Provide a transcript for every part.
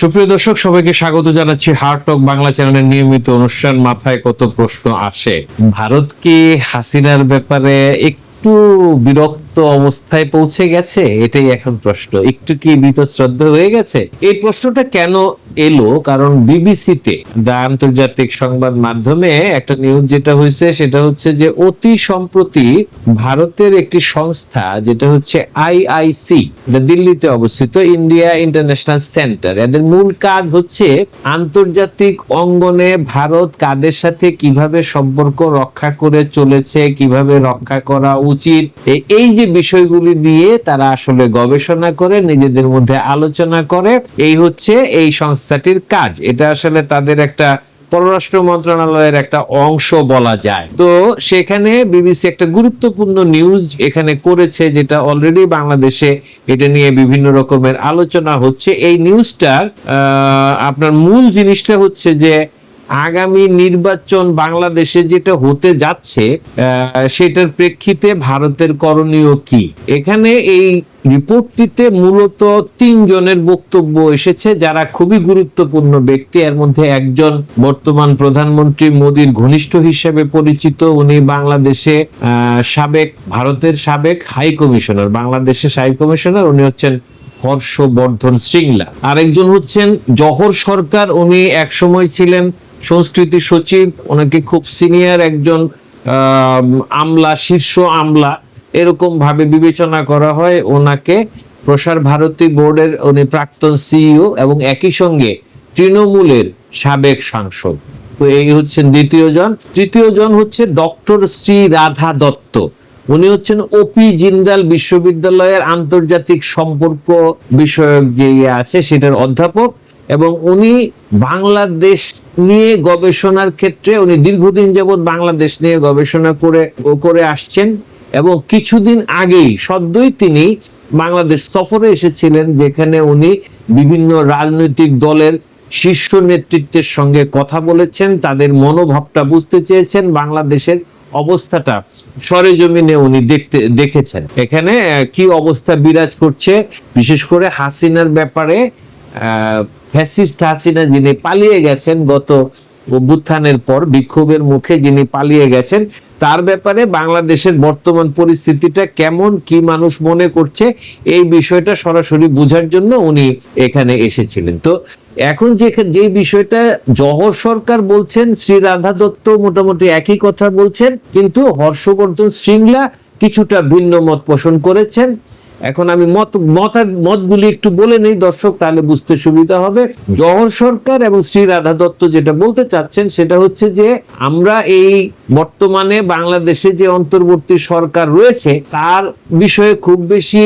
সুপ্রিয় দর্শক, সবাইকে স্বাগত জানাচ্ছি হার্টক টক বাংলা চ্যানেলের নিয়মিত অনুষ্ঠান। মাথায় কত প্রশ্ন আসে? ভারত কি হাসিনার ব্যাপারে একটু বিরক্ত অবস্থায় পৌঁছে গেছে? এটাই এখন প্রশ্ন। একটু কি বীতশ্রদ্ধ হয়ে গেছে? এই প্রশ্নটা কেন এলো? কারণ বিবিসিতে দা আন্তর্জাতিক সংবাদ মাধ্যমে একটা নিউজ যেটা হয়েছে, সেটা হচ্ছে যে অতি সম্প্রতি ভারতের একটি সংস্থা, যেটা হচ্ছে আইআইসি দিল্লিতে অবস্থিত, ইন্ডিয়া ইন্টারন্যাশনাল সেন্টার। এদের মূল কাজ হচ্ছে আন্তর্জাতিক অঙ্গনে ভারত কাদের সাথে কীভাবে সম্পর্ক রক্ষা করে চলেছে, কীভাবে রক্ষা করা উচিত? এই যে বিষয়গুলি নিয়ে তারা আসলে গবেষণা করে, নিজেদের মধ্যে আলোচনা করে। এই হচ্ছে এই সংস্থাটির কাজ। এটা আসলে তাদের একটা পররাষ্ট্র মন্ত্রণালয়ের একটা অংশ বলা যায়। তো সেখানে বিবিসি একটা গুরুত্বপূর্ণ নিউজ এখানে করেছে, যেটা অলরেডি বাংলাদেশে এটা নিয়ে বিভিন্ন রকমের আলোচনা হচ্ছে। এই নিউজটার আপনার মূল জিনিসটা হচ্ছে যে আগামী নির্বাচন বাংলাদেশে যেটা হতে যাচ্ছে সেটার প্রেক্ষিতে ভারতের করণীয় কি? এখানে এই রিপোর্টটিতে মূলত তিনজনের বক্তব্য এসেছে যারা খুবই গুরুত্বপূর্ণ ব্যক্তি। এর মধ্যে একজন বর্তমান প্রধানমন্ত্রী মোদীর ঘনিষ্ঠ হিসেবে পরিচিত। উনি বাংলাদেশে সাবেক, ভারতের সাবেক হাই কমিশনার, বাংলাদেশের হাই কমিশনার। উনি হচ্ছেন হর্ষবর্ধন শৃঙ্গলা আরেকজন হচ্ছেন জহর সরকার। উনি এক সময় ছিলেন সংস্কৃতি সচিব, ওনাকে খুব সিনিয়র একজন আমলা, শীর্ষ আমলা এরকম ভাবে বিবেচনা করা হয়। ওনাকে প্রসার ভারতী বোর্ডের, উনি প্রাক্তন সিইও এবং একই সঙ্গে তৃণমূলের সাবেক সাংসদ। তো এই হচ্ছেন দ্বিতীয় জন। তৃতীয় জন হচ্ছে ডক্টর শ্রী রাধা দত্ত। উনি হচ্ছেন ওপি জিন্দাল বিশ্ববিদ্যালয়ের আন্তর্জাতিক সম্পর্ক বিষয়ক যে ইয়ে আছে, সেটার অধ্যাপক। এবং উনি বাংলাদেশ নিয়ে গবেষণার ক্ষেত্রে উনি দীর্ঘদিন যাবৎ বাংলাদেশ নিয়ে গবেষণা করে করে আসছেন এবং কিছুদিন আগেই, সদ্যই তিনি বাংলাদেশ সফরে এসেছিলেন যেখানে উনি বিভিন্ন রাজনৈতিক দলের শীর্ষ নেতৃত্বের সঙ্গে কথা বলেছেন, তাদের মনোভাবটা বুঝতে চেয়েছেন, বাংলাদেশের অবস্থাটা সরেজমিনে উনি দেখতে, দেখেছেন। এখানে কি অবস্থা বিরাজ করছে, বিশেষ করে হাসিনার ব্যাপারে ফ্যাসিস্ট হাসিনা যিনি পালিয়ে গেছেন গত অভ্যুত্থানের পর, বিক্ষোভের মুখে যিনি পালিয়ে গেছেন, তার ব্যাপারে বাংলাদেশের বর্তমান পরিস্থিতিটা কেমন, কি মানুষ মনে করছে, এই বিষয়টা সরাসরি বোঝার জন্য উনি এখানে এসেছিলেন। তো এখন যে যে বিষয়টা জহর সরকার বলছেন, শ্রী রাধা দত্ত মোটামুটি একই কথা বলছেন, কিন্তু হর্ষবর্ধন শৃঙ্গলা কিছুটা ভিন্ন মত পোষণ করেছেন। এখন আমি মত মত, মতগুলি একটু বলে নেই, দর্শক, তাহলে বুঝতে সুবিধা হবে। জহর সরকার এবং শ্রী রাধা দত্ত যেটা বলতে চাচ্ছেন, সেটা হচ্ছে যে আমরা এই বর্তমানে বাংলাদেশে যে অন্তর্বর্তী সরকার রয়েছে, তার বিষয়ে খুব বেশি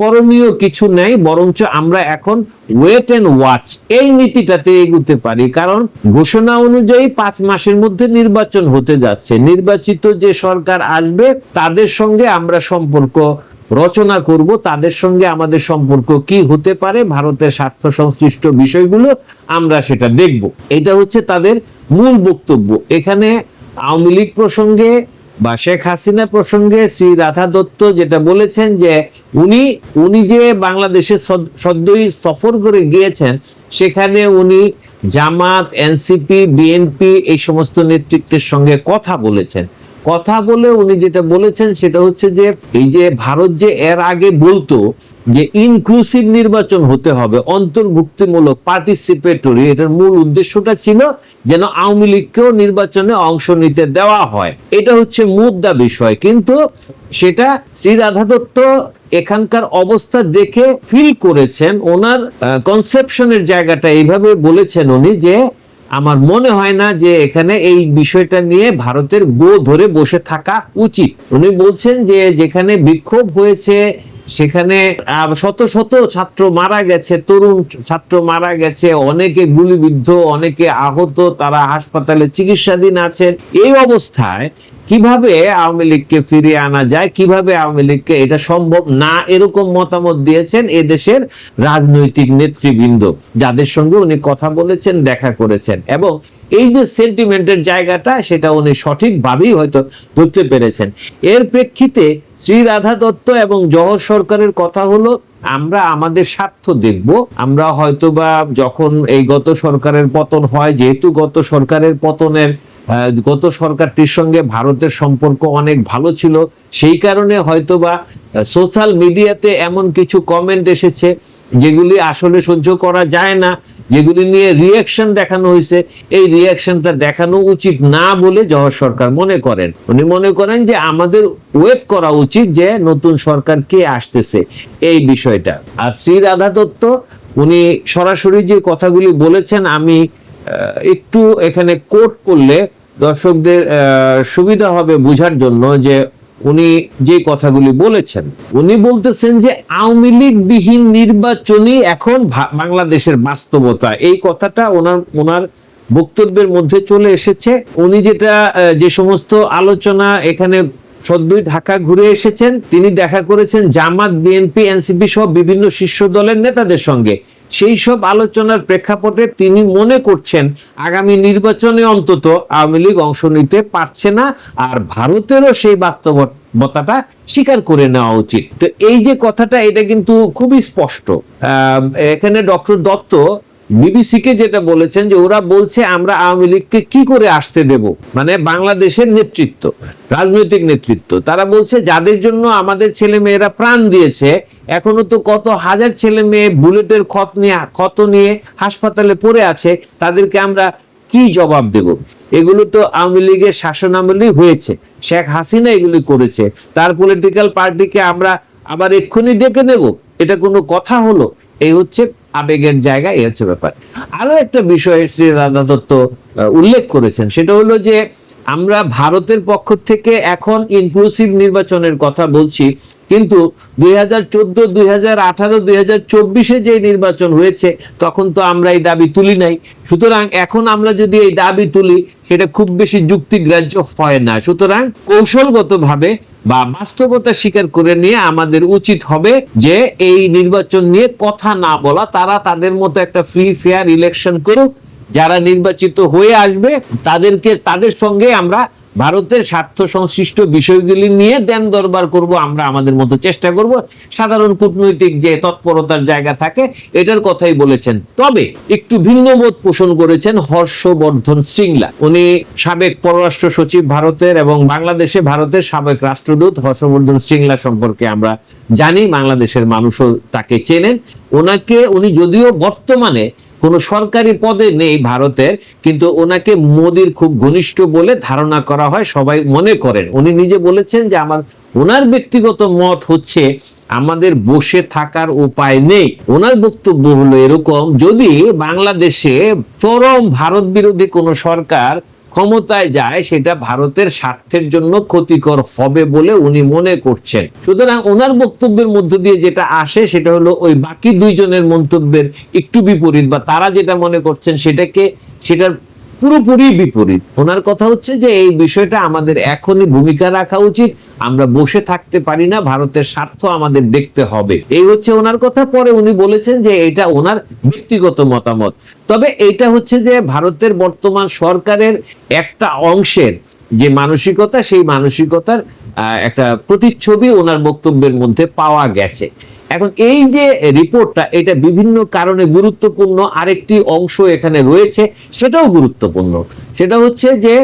করণীয় কিছু নেই, বরঞ্চ আমরা এখন ওয়েট এন্ড ওয়াচ এই নীতিটাতে এগুতে পারি। কারণ ঘোষণা অনুযায়ী পাঁচ মাসের মধ্যে নির্বাচন হতে যাচ্ছে। নির্বাচিত যে সরকার আসবে, তাদের সঙ্গে আমরা সম্পর্ক রচনা করব, তাদের সঙ্গে আমাদের সম্পর্ক কি হতে পারে, ভারতের স্বার্থ সংশ্লিষ্ট বিষয়গুলো আমরা সেটা দেখব। এটা হচ্ছে তাদের মূল বক্তব্য। এখানে আওয়ামী লীগ প্রসঙ্গে বা শেখ হাসিনা প্রসঙ্গে শ্রী রাধা দত্ত যেটা বলেছেন যে উনি উনি যে বাংলাদেশে সদ- সদ্যই সফর করে গিয়েছেন, সেখানে উনি জামাত, এনসিপি, বিএনপি এই সমস্ত নেতৃত্বের সঙ্গে কথা বলেছেন। কথা বলে উনি যেটা বলেছেন সেটা হচ্ছে যে এই যে ভারত যে এর আগে বলতো যে ইনক্লুসিভ নির্বাচন হতে হবে, অন্তর্ভুক্তিমূলক পার্টিসিপেটরি এটার মূল উদ্দেশ্যটা ছিল যেন আওয়ামী লীগকেও নির্বাচনে অংশ নিতে দেওয়া হয়। এটা হচ্ছে মুদ্রা বিষয়, কিন্তু সেটা শ্রী রাধা দত্ত এখানকার অবস্থা দেখে ফিল করেছেন। ওনার কনসেপশনের জায়গাটা এইভাবে বলেছেন উনি যে আমার মনে হয় না যে এখানে এই বিষয়টা নিয়ে ভারতের গো ধরে বসে থাকা উচিত। উনি বলছেন যে যেখানে বিক্ষোভ হয়েছে, সেখানে শত শত ছাত্র মারা গেছে, তরুণ ছাত্র মারা গেছে, অনেকে গুলিবিদ্ধ, অনেকে আহত, তারা হাসপাতালে চিকিৎসাধীন আছেন। এই অবস্থায় কীভাবে আওয়ামী লীগকে ফিরিয়ে আনা যায়, কীভাবে আওয়ামী লীগকে এটা সম্ভব না, এরকম মতামত দিয়েছেন এদেশের রাজনৈতিক নেতৃবৃন্দ। যাদের সঙ্গে উনি কথা বলেছেন, দেখা করেছেন। এবং এই যে সেন্টিমেন্টের জায়গাটা, সেটা উনি সঠিকভাবেই হয়তো ধরতে পেরেছেন। এর প্রেক্ষিতে শ্রী রাধা দত্ত এবং জহর সরকারের কথা হলো, আমরা আমাদের স্বার্থ দেখব। আমরা হয়তোবা যখন এই গত সরকারের পতন হয়, যেহেতু গত সরকারের পতনের গত সরকারটির সঙ্গে ভারতের সম্পর্ক অনেক ভালো ছিল। সেই কারণে হয়তোবা সোশ্যাল মিডিয়াতে এমন কিছু কমেন্ট এসেছে যেগুলি আসলে সহ্য করা যায় না, যেগুলি নিয়ে রিয়াকশন দেখানো হয়েছে। এই রিয়াকশনটা দেখানো উচিত না বলে জহর সরকার মনে করেন। উনি মনে করেন যে আমাদের ওয়েট করা উচিত যে নতুন সরকার কে আসতেছে এই বিষয়টা। আর শ্রী রাধা দত্ত, উনি সরাসরি যে কথাগুলি বলেছেন, আমি একটু এখানে কোট করলে দর্শকদের সুবিধা হবে বুঝার জন্য যে উনি যে কথাগুলি বলেছেন, উনি বলতেছেন যে আওয়ামী লীগ বিহীন নির্বাচনই এখন বাংলাদেশের বাস্তবতা। এই কথাটা ওনার ওনার বক্তব্যের মধ্যে চলে এসেছে। উনি যেটা যে সমস্ত আলোচনা এখানে সদ্যই ঢাকা ঘুরে এসেছেন। তিনি দেখা করেছেন জামাত বিএনপি এনসিপি সহ বিভিন্ন শীর্ষ দলের নেতাদের সঙ্গে। সেই সব আলোচনার প্রেক্ষাপটে তিনি মনে করছেন, আগামী নির্বাচনে অন্তত আওয়ামী লীগ অংশ নিতে পারছে না আর ভারতেরও সেই বাস্তবতাটা স্বীকার করে নেওয়া উচিত। তো এই যে কথাটা, এটা কিন্তু খুবই স্পষ্ট। এখানে ডক্টর দত্ত বিবিসিকে যেটা বলেছেন যে ওরা বলছে আমরা আওয়ামী লীগকে কি করে আসতে দেব? মানে বাংলাদেশের নেতৃত্ব, রাজনৈতিক নেতৃত্ব। তারা বলছে, যাদের জন্য আমাদের ছেলে মেয়েরা প্রাণ দিয়েছে, এখনও তো কত হাজার ছেলে মেয়ে বুলেটের ক্ষত নিয়ে ক্ষত নিয়ে হাসপাতালে পড়ে আছে, তাদেরকে আমরা কি জবাব দেব? এগুলো তো আওয়ামী লীগের শাসন আমলেই হয়েছে। শেখ হাসিনা এগুলি করেছে। তার পলিটিক্যাল পার্টিকে আমরা আবার এক্ষুনি ডেকে নেব? এটা কোনো কথা হলো? এই হচ্ছে আবেগের জায়গা, এই হচ্ছে ব্যাপার। আরও একটা বিষয় শ্রী রাধা দত্ত উল্লেখ করেছেন, সেটা হলো যে আমরা ভারতের পক্ষ থেকে এখন ইনক্লুসিভ নির্বাচনের কথা বলছি, কিন্তু দুই হাজার চোদ্দ, দুই হাজার আঠারো যে নির্বাচন হয়েছে, তখন তো আমরা এই দাবি তুলি নাই। সুতরাং এখন আমরা যদি এই দাবি তুলি, সেটা খুব বেশি যুক্তিগ্রাহ্য হয় না। সুতরাং কৌশলগতভাবে বা বাস্তবতা স্বীকার করে নিয়ে আমাদের উচিত হবে যে এই নির্বাচন নিয়ে কথা না বলা, তারা তাদের মতো একটা ফ্রি ফেয়ার ইলেকশন করুক যারা নির্বাচিত হয়ে আসবে, তাদেরকে, তাদের সঙ্গে আমরা ভারতের স্বার্থ সংশ্লিষ্ট বিষয়গুলি নিয়ে দেন দরবার করব, আমরা আমাদের মতো চেষ্টা করব। সাধারণ কূটনৈতিক যে তৎপরতার জায়গা থাকে, এটার কথাই বলেছেন। তবে একটু ভিন্ন মত পোষণ করেছেন হর্ষবর্ধন সিংলা। উনি সাবেক পররাষ্ট্র সচিব ভারতের এবং বাংলাদেশে ভারতের সাবেক রাষ্ট্রদূত। হর্ষবর্ধন সিংলা সম্পর্কে আমরা জানি, বাংলাদেশের মানুষও তাকে চেনেন। ওনাকে, উনি যদিও বর্তমানে কোনো সরকারি পদে নেই ভারতের, কিন্তু ওনাকে মোদির খুব ঘনিষ্ঠ বলে ধারণা করা হয়, সবাই মনে করেন। উনি নিজে বলেছেন যে আমার, ওনার ব্যক্তিগত মত হচ্ছে আমাদের বসে থাকার উপায় নেই। ওনার বক্তব্য হলো এরকম, যদি বাংলাদেশে চরম ভারত বিরোধী কোনো সরকার ক্ষমতায় যায়, সেটা ভারতের স্বার্থের জন্য ক্ষতিকর হবে বলে উনি মনে করছেন। সুতরাং ওনার বক্তব্যের মধ্য দিয়ে যেটা আসে, সেটা হলো ওই বাকি দুইজনের মন্তব্যের একটু বিপরীত, বা তারা যেটা মনে করছেন সেটাকে, সেটার পুরোপুরি বিপরীত। ওনার কথা হচ্ছে যে এই বিষয়টা আমাদের এখনই ভূমিকা রাখা উচিত। আমরা বসে থাকতে পারি না, ভারতের স্বার্থ আমাদের দেখতে হবে। এই হচ্ছে ওনার কথা, পরে উনি বলেছেন যে এটা ওনার ব্যক্তিগত মতামত। তবে এটা হচ্ছে যে ভারতের বর্তমান সরকারের একটা অংশের যে মানসিকতা, সেই মানসিকতার একটা প্রতিচ্ছবি ওনার বক্তব্যের মধ্যে পাওয়া গেছে। এখন এই যে রিপোর্টটা এটা বিভিন্ন কারণে গুরুত্বপূর্ণ, আরেকটি অংশ এখানে রয়েছে, সেটাও গুরুত্বপূর্ণ। সেটা হচ্ছে যে,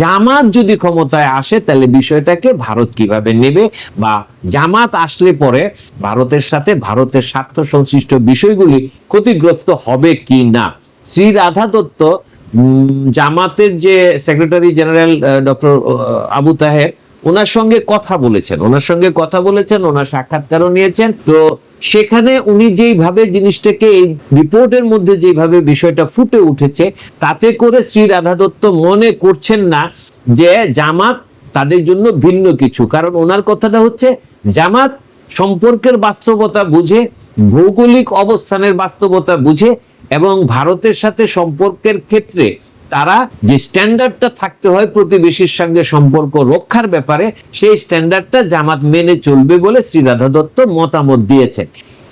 জামাত যদি ক্ষমতায় আসে, তাহলে বিষয়টাকে ভারত কীভাবে নেবে বা জামাত আসলে পরে ভারতের সাথে, ভারতের স্বার্থ সংশ্লিষ্ট বিষয়গুলি ক্ষতিগ্রস্ত হবে কি না? শ্রী রাধা দত্ত জামাতের যে secretary general doctor Abu Taher ওনার সঙ্গে কথা বলেছেন, ওনার সঙ্গে কথা বলেছেন, ওনার সাক্ষাৎকারও নিয়েছেন। তো সেখানে উনি যেইভাবে জিনিসটাকে এই রিপোর্টের মধ্যে যেভাবে বিষয়টা ফুটে উঠেছে, তাতে করে শ্রী রাধা দত্ত মনে করছেন না যে জামাত তাদের জন্য ভিন্ন কিছু। কারণ ওনার কথাটা হচ্ছে, জামাত সম্পর্কের বাস্তবতা বুঝে, ভৌগোলিক অবস্থানের বাস্তবতা বুঝে, এবং ভারতের সাথে সম্পর্কের ক্ষেত্রে তারা যে স্ট্যান্ডার্ডটা থাকতে হয় প্রতিবেশীর সঙ্গে সম্পর্ক রক্ষার ব্যাপারে, সেই স্ট্যান্ডার্ডটা জামাত মেনে চলবে বলে শ্রী রাধা দত্ত মতামত দিয়েছেন।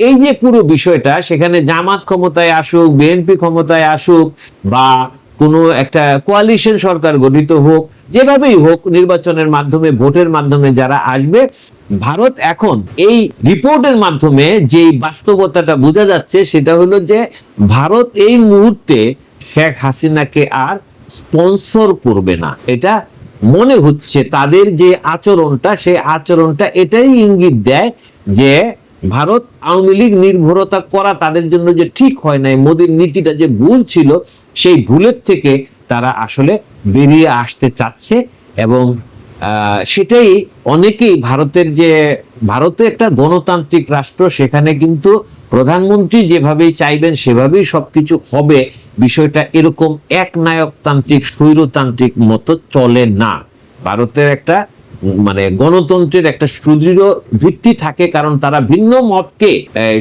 এই যে পুরো বিষয়টা, সেখানে জামাত ক্ষমতায় আসুক, বিএনপি ক্ষমতায় আসুক, বা কোনো একটা কোয়ালিশন সরকার গঠিত হোক, যেভাবেই হোক নির্বাচনের মাধ্যমে, ভোটের মাধ্যমে যারা আসবে, ভারত এখন এই রিপোর্টের মাধ্যমে যে বাস্তবতাটা বোঝা যাচ্ছে, সেটা হলো যে ভারত এই মুহূর্তে শেখ হাসিনাকে আর স্পন্সর করবে না। এটা মনে হচ্ছে তাদের যে আচরণটা, সেই আচরণটা এটাই ইঙ্গিত দেয় যে ভারত আওয়ামী লীগ নির্ভরতা করা তাদের জন্য যে ঠিক হয় নাই, মোদীর নীতিটা যে ভুল ছিল, সেই ভুলের থেকে তারা আসলে বেরিয়ে আসতে চাচ্ছে এবং সেটাই অনেকেই ভারতের যে, ভারতে একটা গণতান্ত্রিক রাষ্ট্র, সেখানে কিন্তু প্রধানমন্ত্রী যেভাবেই চাইবেন, সেভাবেই সবকিছু হবে। বিষয়টা এরকম এক নায়কতান্ত্রিক স্বৈরতান্ত্রিক মতো চলে না। ভারতের একটা মানে গণতন্ত্রের একটা সুদৃঢ় ভিত্তি থাকে, কারণ তারা ভিন্ন মতকে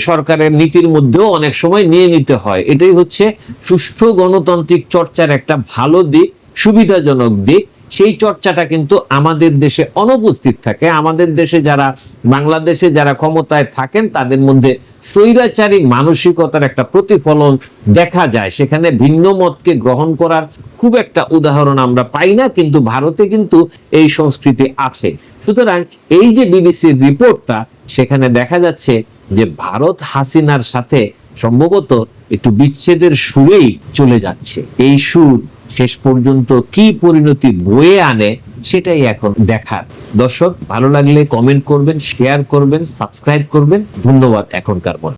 সরকারের নীতির মধ্যেও অনেক সময় নিয়ে নিতে হয়। এটাই হচ্ছে সুষ্ঠু গণতান্ত্রিক চর্চার একটা ভালো দিক, সুবিধাজনক দিক। সেই চর্চাটা কিন্তু আমাদের দেশে অনুপস্থিত থাকে। আমাদের দেশে যারা, বাংলাদেশে যারা ক্ষমতায় থাকেন, তাদের মধ্যে স্বৈরাচারী মানসিকতার একটা প্রতিফলন দেখা যায়। সেখানে ভিন্ন মতকে গ্রহণ করার খুব একটা উদাহরণ আমরা পাই না, কিন্তু ভারতে কিন্তু এই সংস্কৃতি আছে। সুতরাং এই যে বিবিসির রিপোর্টটা, সেখানে দেখা যাচ্ছে যে ভারত হাসিনার সাথে সম্ভবত একটু বিচ্ছেদের সুরেই চলে যাচ্ছে। এই সুর শেষ পর্যন্ত কি পরিণতি বয়ে আনে সেটাই এখন দেখার। দর্শক, ভালো লাগলে কমেন্ট করবেন শেয়ার করবেন সাবস্ক্রাইব করবেন। ধন্যবাদ এখনকার মতো।